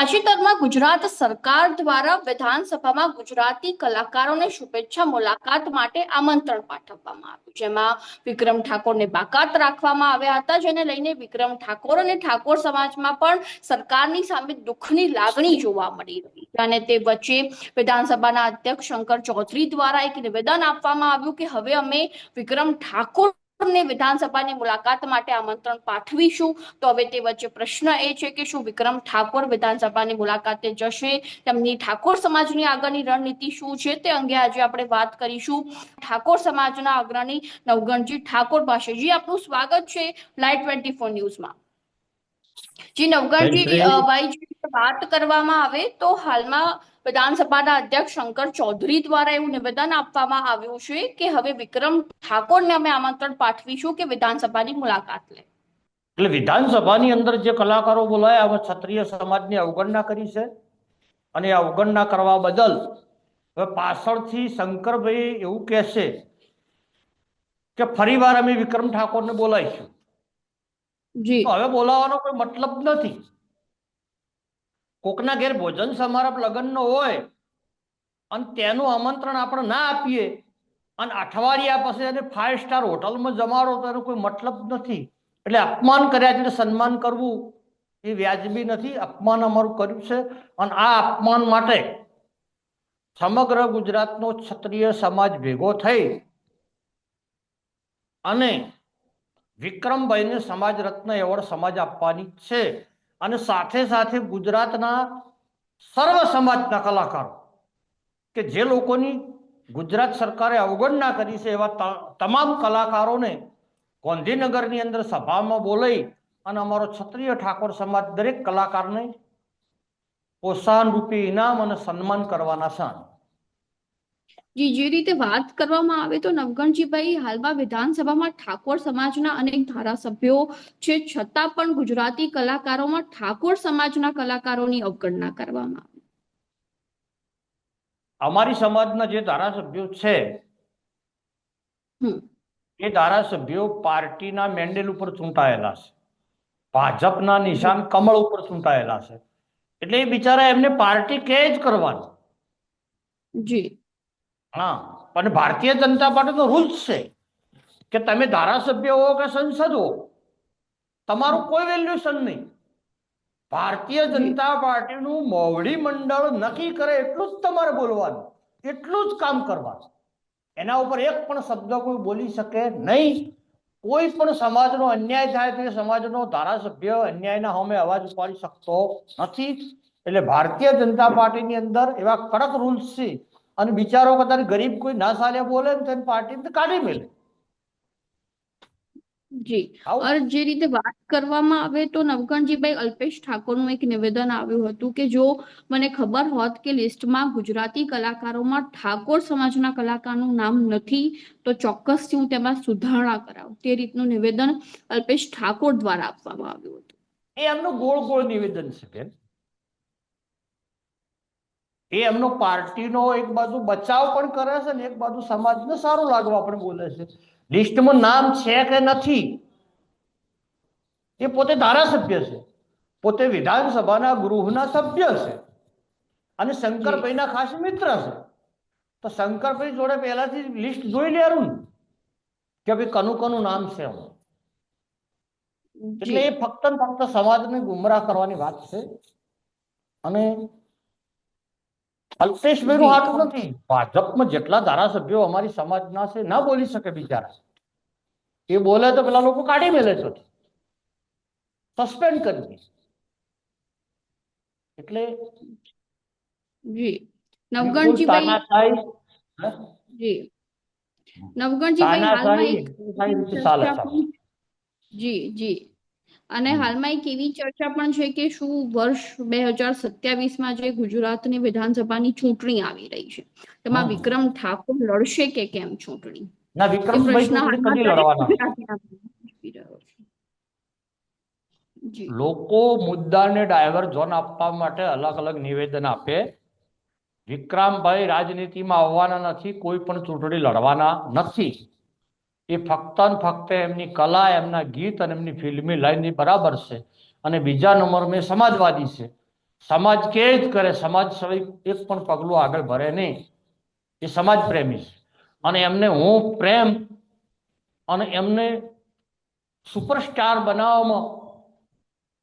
તાજેતરમાં ગુજરાત સરકાર દ્વારા વિધાનસભામાં ગુજરાતી કલાકારોને શુભેચ્છા મુલાકાત માટે આમંત્રણ પાઠવવામાં આવ્યું, જેમાં વિક્રમ ઠાકોરને બાકાત રાખવામાં આવ્યા હતા, જેને લઈને વિક્રમ ઠાકોર અને ઠાકોર સમાજમાં પણ સરકારની સામે દુઃખની લાગણી જોવા મળી રહી અને તે વચ્ચે વિધાનસભાના અધ્યક્ષ શંકર ચૌધરી દ્વારા એક નિવેદન આપવામાં આવ્યું કે હવે અમે વિક્રમ ઠાકોર ને વિધાનસભાની મુલાકાત માટે આમંત્રણ પાઠવીશું. તો હવે તે વચ્ચે પ્રશ્ન એ છે કે શું વિક્રમ ઠાકોર વિધાનસભાની મુલાકાતે જશે? તેમની ઠાકોર સમાજની આગળની રણનીતિ શું છે તે અંગે આજે આપણે વાત કરીશું. ઠાકોર સમાજના અગ્રણી નવગણજી ઠાકોર પાસે જી આપનું સ્વાગત છે લાઈવ ટ્વેન્ટી ફોર ન્યૂઝમાં. જી નવગણજી ભાઈ વાત કરવામાં આવે તો હાલમાં વિધાનસભાના અધ્યક્ષ શંકર ચૌધરી દ્વારા એવું નિવેદન આપવામાં આવ્યું છે કે હવે વિક્રમ ઠાકોરને અમે આમંત્રણ પાઠવીશું કે વિધાનસભાની મુલાકાત લે. એટલે વિધાનસભાની અંદર જે કલાકારો બોલાયા હવે ક્ષત્રિય સમાજની અવગણના કરી છે. અને અવગણના કરવા બદલ હવે પાછળથી શંકરભાઈ એવું કહેશે કે ફરી વાર અમે વિક્રમ ઠાકોરને બોલાવીશું. જી. હવે બોલાવવાનો કોઈ મતલબ નથી. કોકના ઘેર ભોજન સમારંભ લગ્નનો હોય, અને તેનું આમંત્રણ આપણે ના આપીએ, અને અઠવાડિયા પછી એને ફાઇવ સ્ટાર હોટલમાં જમાડો તો એનો કોઈ મતલબ નથી. એટલે અપમાન કર્યા એટલે સન્માન કરવું એ વ્યાજબી નથી. અપમાન અમારું કર્યું છે. અને આ અપમાન માટે સમગ્ર ગુજરાતનો ક્ષત્રિય સમાજ ભેગો થઈ અને વિક્રમભાઈને સમાજ રત્ન એવોર્ડ સમાજ આપવાની છે. અને સાથે સાથે ગુજરાતના સર્વ સમાજના કલાકારો કે જે લોકોની ગુજરાત સરકારે અવગણના કરી છે એવા તમામ કલાકારોને ગાંધીનગરની અંદર સભામાં બોલાઈ અને અમારો ક્ષત્રિય ઠાકોર સમાજ દરેક કલાકારને પ્રોત્સાહન રૂપે ઇનામ અને સન્માન કરવાના છે. જી રીતે વાત કરવામાં આવે તો નવગણજીભાઈ હાલમાં વિધાનસભામાં ઠાકોર સમાજના અનેક ધારાસભ્યો છે છતાં પણ ગુજરાતી કલાકારોમાં ઠાકોર સમાજના કલાકારોની અવગણના કરવામાં આવે. અમારી સમાજના જે ધારાસભ્યો છે હમ. એ ધારાસભ્યો પાર્ટીના મેન્ડેલ ઉપર ચૂંટાયેલા છે. ભાજપના નિશાન કમળ ઉપર ચૂંટાયેલા છે. એટલે એ બિચારા એમને પાર્ટી કે જ કરવાની? જી. હા. પણ ભારતીય જનતા પાર્ટી તો રૂલ્સ છે કે તમે ધારાસભ્ય હો કે સંસદ હો, તમારું કોઈ વેલ્યુશન નહીં. ભારતીય જનતા પાર્ટીનું મોવડી મંડળ નક્કી કરે એટલું જ તમારે બોલવાનું, એટલું જ કામ કરવાનું. એના ઉપર એક પણ શબ્દ કોઈ બોલી શકે નહીં. કોઈ પણ સમાજનો અન્યાય થાય તો સમાજનો ધારાસભ્ય અન્યાયના હમે અવાજ ઉપાડી શકતો નથી. એટલે ભારતીય જનતા પાર્ટીની અંદર એવા કડક રૂલ્સ છે અને બિચારો કદાચ ગરીબ કોઈ ના સાલે બોલે ને તેને પાર્ટી કાઢી મેલે. જી. અને જે રીતે વાત કરવામાં આવે તો નવકણજીભાઈ અલ્પેશ ઠાકોરનું એક નિવેદન આવ્યું હતું કે જો મને ખબર હોત કે લિસ્ટમાં ગુજરાતી કલાકારોમાં ઠાકોર સમાજના કલાકારનું નામ નથી તો ચોક્કસથી હું તેમાં સુધારણા કરાવું. તે રીતનું નિવેદન અલ્પેશ ઠાકોર દ્વારા આપવામાં આવ્યું હતું. એ એમનું ગોળ ગોળ નિવેદન છે બેન. એ એમનો પાર્ટીનો એક બાજુ બચાવ પણ કરે છે ને એક બાજુ સમાજને સારું લાગવા પણ બોલે છે. લિસ્ટમાં નામ છે કે નથી એ પોતે ધારાસભ્ય છે. પોતે વિધાનસભાના ગૃહના સભ્ય છે. અને શંકરભાઈના ખાસ મિત્ર છે. તો શંકરભાઈ જોડે પહેલાથી લિસ્ટ જોઈ લેરું કે ભાઈ કનું કનું નામ છે હું એટલે એ ફક્ત ને ફક્ત સમાજને ગુમરાહ કરવાની વાત છે. અને અલ્પેશભાઈ નું હાથું નથી ભાજપમાં જેટલા ધારાસભ્યો અમારી સમાજના છે ના બોલી શકે બિચારા એ બોલે તો પેલા લોકો કાઢી મેલે છે સસ્પેન્ડ કરી દે એટલે જી નવગણજીભાઈ? જી નવગણજીભાઈ હાલમાં જી જી અને હાલમાં એક એવી ચર્ચા પણ છે કે શું વર્ષ બે હજાર સત્યાવીસમાં જે ગુજરાતની વિધાનસભાની ચૂંટણી આવી રહી છે તેમાં વિક્રમ ઠાકોર લડશે કે કેમ ચૂંટણી? ના વિક્રમભાઈ લડવાના. લોકો મુદ્દાને ડાયવર્ઝન આપવા માટે અલગ અલગ નિવેદન આપે. વિક્રમભાઈ રાજનીતિમાં આવવાના નથી કોઈ પણ ચૂંટણી લડવાના નથી. એ ફક્ત ને ફક્ત એમની કલા, એમના ગીત અને એમની ફિલ્મી લાઈનની બરાબર છે. અને બીજા નંબર મેં સમાજવાદી છે. સમાજ કે જ કરે, સમાજ સિવાય એક પણ પગલું આગળ ભરે નહીં. એ સમાજ પ્રેમી છે. અને એમને હું પ્રેમ અને એમને સુપરસ્ટાર બનાવવામાં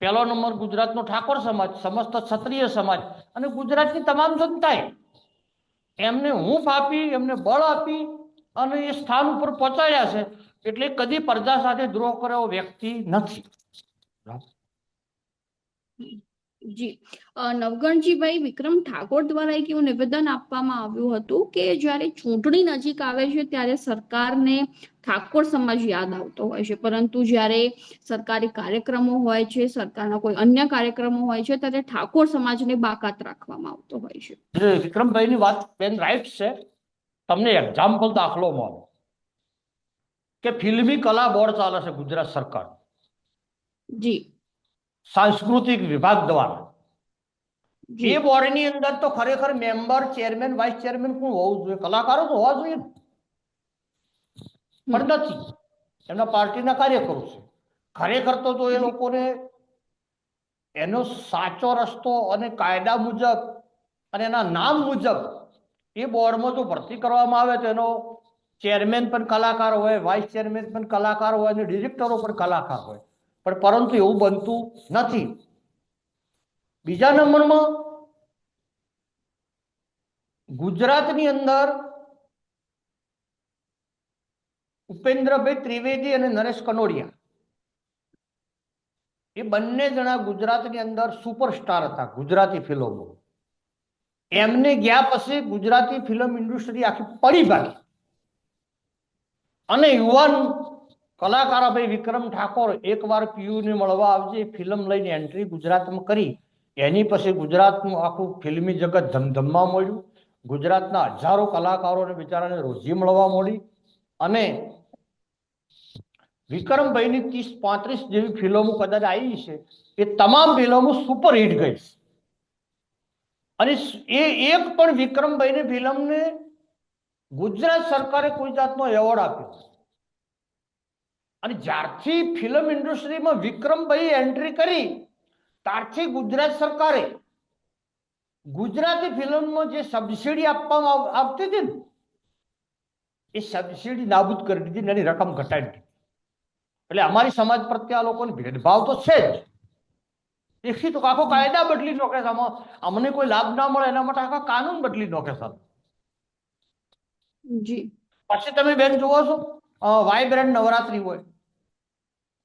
પહેલો નંબર ગુજરાતનો ઠાકોર સમાજ, સમસ્ત ક્ષત્રિય સમાજ અને ગુજરાતની તમામ જનતાએ એમને હૂંફ આપી, એમને બળ આપી અને એ સ્થાન ઉપર પહોંચાડ્યા છે એટલે કદી પ્રજા સાથે દ્રોહ કર્યો વ્યક્તિ નથી. જી. નવગણજીભાઈ વિક્રમ ઠાકોર દ્વારા એક એવું નિવેદન આપવામાં આવ્યું હતું કે જ્યારે ચૂંટણી નજીક આવે છે ત્યારે સરકારને ઠાકોર સમાજ યાદ આવતો હોય છે. પરંતુ જ્યારે સરકારી કાર્યક્રમો હોય છે સરકારના કોઈ અન્ય કાર્યક્રમો હોય છે ત્યારે ઠાકોર સમાજને બાકાત રાખવામાં આવતો હોય છે. વિક્રમભાઈ વિક્રમભાઈની વાત બેન રાઈટ છે. તમને એક્ઝામ્પલ દાખલો મળો. કે ફિલ્મી કલા બોર્ડ ચાલે છે ગુજરાત સરકાર. જી. સાંસ્કૃતિક વિભાગ દ્વારા. એ બોર્ડની અંદર તો ખરેખર મેમ્બર ચેરમેન વાઇસ ચેરમેન કોણ હોવું જોઈએ? કલાકારો તો હોવા જોઈએ પણ નથી. એમના પાર્ટીના કાર્યકરો છે. ખરેખર તો જો એ લોકોને એનો સાચો રસ્તો અને કાયદા મુજબ અને એના નામ મુજબ એ બોર્ડમાં જો ભરતી કરવામાં આવે તો એનો ચેરમેન પણ કલાકાર હોય, વાઇસ ચેરમેન પણ કલાકાર હોય અને ડિરેક્ટરો પણ કલાકાર હોય. પણ પરંતુ એવું બનતું નથી. બીજા નંબરમાં ગુજરાતની અંદર ઉપેન્દ્રભાઈ ત્રિવેદી અને નરેશ કનોડિયા. એ બંને જણા ગુજરાતની અંદર સુપરસ્ટાર હતા, ગુજરાતી ફિલ્મો. એમને ગયા પછી ગુજરાતી ફિલ્મ ઇન્ડસ્ટ્રી આખી પડી ભાગી. અને યુવાન કલાકાર ભાઈ વિક્રમ ઠાકોર એકવાર પીયુને મળવા આવજે ફિલ્મ લઈને એન્ટ્રી ગુજરાતમાં કરી. એની પછી ગુજરાતનું આખું ફિલ્મી જગત ધમધમવા મળ્યું. ગુજરાતના હજારો કલાકારોને બિચારાને રોજી મળવા મળી. અને વિક્રમભાઈની ત્રીસ પાંત્રીસ જેવી ફિલ્મો કદાચ આવી છે, એ તમામ ફિલ્મો સુપર હિટ ગઈ છે. અને એ, એક પણ વિક્રમભાઈને ફિલ્મને ગુજરાત સરકારે કોઈ જાતનો એવોર્ડ આપ્યો અને જ્યારથી ફિલ્મ ઇન્ડસ્ટ્રીમાં વિક્રમભાઈ એન્ટ્રી કરી, ત્યારથી ગુજરાત સરકારે ગુજરાતી ફિલ્મમાં જે સબસિડી આપવામાં આવતી હતી ને, એ સબસિડી નાબૂદ કરી દીધી એની રકમ ઘટાડી દીધી. એટલે અમારી સમાજ પ્રત્યે આ લોકોને ભેદભાવ તો છે જ. એકથી તો આખો કાયદા બદલી નાખે છે આમાં. અમને કોઈ લાભ ના મળે એના માટે આખા કાનૂન બદલી નાખે છે. જી. પછી તમે બેન જુઓ છો વાઇબ્રન્ટ નવરાત્રી હોય.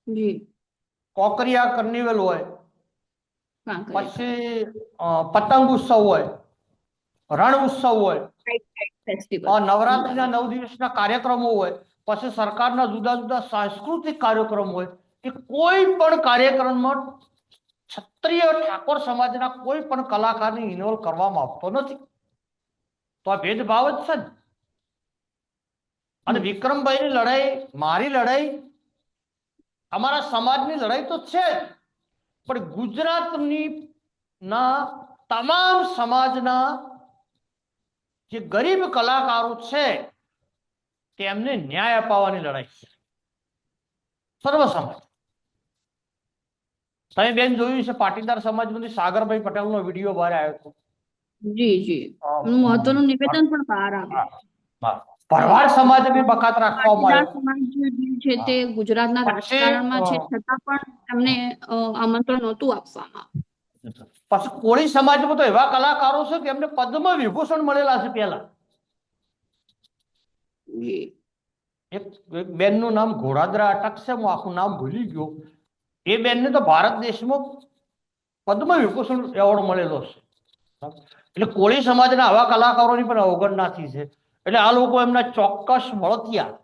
જી. કોકરિયા કર્નિવલ હોય. પછી પતંગ ઉત્સવ હોય. રણ ઉત્સવ હોય. નવરાત્રીના નવ દિવસના કાર્યક્રમો હોય. પછી સરકારના જુદા જુદા સાંસ્કૃતિક કાર્યક્રમ હોય. કે કોઈ પણ કાર્યક્રમમાં ક્ષત્રિય ઠાકોર સમાજના કોઈ પણ કલાકારને ઇન્વોલ્વ કરવામાં આવતો નથી. તો આ ભેદભાવ જ છે અને વિક્રમભાઈની લડાઈ મારી લડાઈ અમારા સમાજની લડાઈ તો છે જ. પણ ગુજરાતની ના તમામ સમાજના જે ગરીબ કલાકારો છે તેમને ન્યાય અપાવવાની લડાઈ છે. સર્વ સમાજ તમે બેન જોયું છે પાટીદાર સમાજમાંથી સાગરભાઈ પટેલનો વીડિયો બહાર આવ્યો હતો જી જી. મહત્વનું નિવેદન પણ બહાર આવ્યું હા. સમાજ સમાજને બકાત રાખવામાં આવ્યો. સમાજ છે તે ગુજરાતના રાજકારણમાં છે છતાં પણ એમને આમંત્રણ નહોતું આપવામાં. પછી કોળી સમાજમાં તો એવા કલાકારો છે કે એમને પદ્મ વિભૂષણ મળેલા છે પહેલા. એક બેન બેનનું નામ ઘોડાદરા અટકશે હું આખું નામ ભૂલી ગયો. એ બેનને તો ભારત દેશમાં પદ્મ વિભૂષણ એવોર્ડ મળેલો છે. એટલે કોળી સમાજના આવા કલાકારોની પણ અવગણનાથી છે. એટલે આ લોકો એમના ચોક્કસ મળતિયા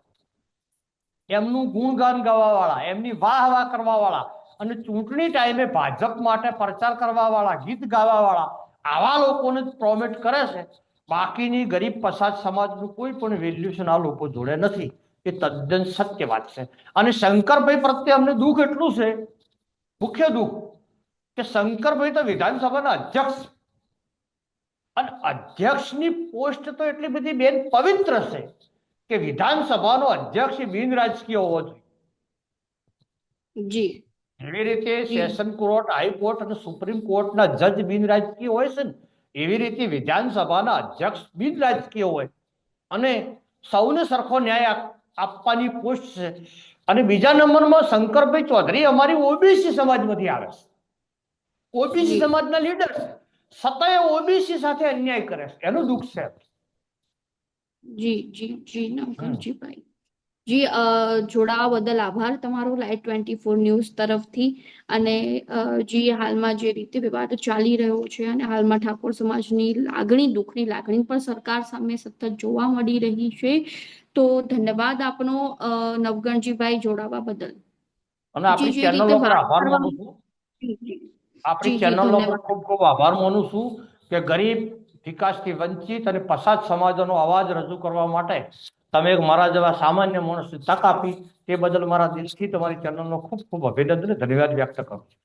એમનું ગુણગાન ગાવાવાળા, એમની વાહ વાહ કરવાવાળા અને ચૂંટણી ટાઈમે ભાજપ માટે પ્રચાર કરવાવાળા, ગીત ગાવાવાળા, આવા લોકોને પ્રોમેટ કરે છે. બાકીની ગરીબ પછાત સમાજનું કોઈ પણ વેલ્યુશન આ લોકો જોડે નથી. એ તદ્દન સત્ય વાત છે. અને શંકરભાઈ પ્રત્યે અમને દુઃખ એટલું છે મુખ્ય દુઃખ કે શંકરભાઈ તો વિધાનસભાના અધ્યક્ષ અને અધ્યક્ષની પોસ્ટ તો એટલી બધી બેન પવિત્ર છે કે વિધાનસભાનો અધ્યક્ષ બિન રાજકીય હોવો જોઈએ. જી. જેવી રીતે સેશન કોર્ટ હાઈકોર્ટ અને સુપ્રીમ કોર્ટના જજ બિન રાજકીય હોય છે ને એવી રીતે વિધાનસભાના અધ્યક્ષ બિન રાજકીય હોય. અને સૌને સરખો ન્યાય આપવાની પોસ્ટ છે. અને બીજા નંબરમાં શંકરભાઈ ચૌધરી અમારી ઓબીસી સમાજમાંથી આવે છે. ઓબીસી. સમાજના લીડર છે. છતાંય ઓબીસી સાથે અન્યાય કરે છે. એનું દુઃખ છે. જી જી જી નવઘણજીભાઈ જી જોડાવા બદલ આભાર તમારો લાઈવ ટ્વેન્ટી ફોર ન્યૂઝ તરફથી. અને જી હાલમાં જે રીતે વિવાદ ચાલી રહ્યો છે અને હાલમાં ઠાકોર સમાજની લાગણી દુઃખની લાગણી પણ સરકાર સામે સતત જોવા મળી રહી છે તો ધન્યવાદ આપનો નવગણજીભાઈ જોડાવા બદલ. અને આપણી રીતે પર આભાર માનું છું. આપણી ચેનલો પર ખૂબ ખૂબ આભાર માનું છું કે ગરીબ વિકાસથી વંચિત અને પછાત સમાજનો અવાજ રજૂ કરવા માટે તમે એક મારા જેવા સામાન્ય માણસને તક આપી, તે બદલ મારા દિલથી તમારી ચેનલનો ખૂબ ખૂબ અભિનંદન ધન્યવાદ વ્યક્ત કરું છું.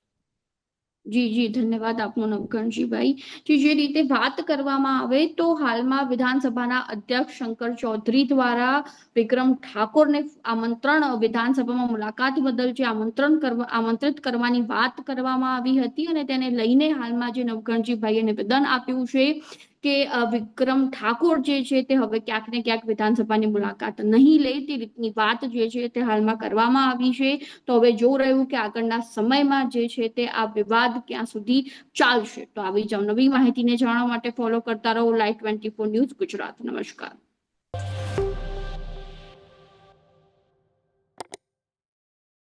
જી જી, ધન્યવાદ આપનો નવકણજીભાઈ જી, જે રીતે વાત કરવામાં આવે તો હાલમાં વિધાનસભાના અધ્યક્ષ શંકર ચૌધરી દ્વારા વિક્રમ ઠાકોરને આમંત્રણ, વિધાનસભામાં મુલાકાત બદલ જે આમંત્રણ કરવા, આમંત્રિત કરવાની વાત કરવામાં આવી હતી અને તેને લઈને હાલમાં જે નવકણજીભાઈએ નિવેદન આપ્યું છે કે વિક્રમ ઠાકોર જે છે તે હવે ક્યાંક ને ક્યાંક વિધાનસભાની મુલાકાત નહીં લે તે રીતની વાત જે છે તે હાલમાં કરવામાં આવી છે. તો હવે જો રહ્યું કે આગળના સમયમાં જે છે તે આ વિવાદ ક્યાં સુધી ચાલશે. તો આવી જ નવી માહિતીને જાણવા માટે ફોલો કરતા રહો live twenty four news Gujarat. નમસ્કાર.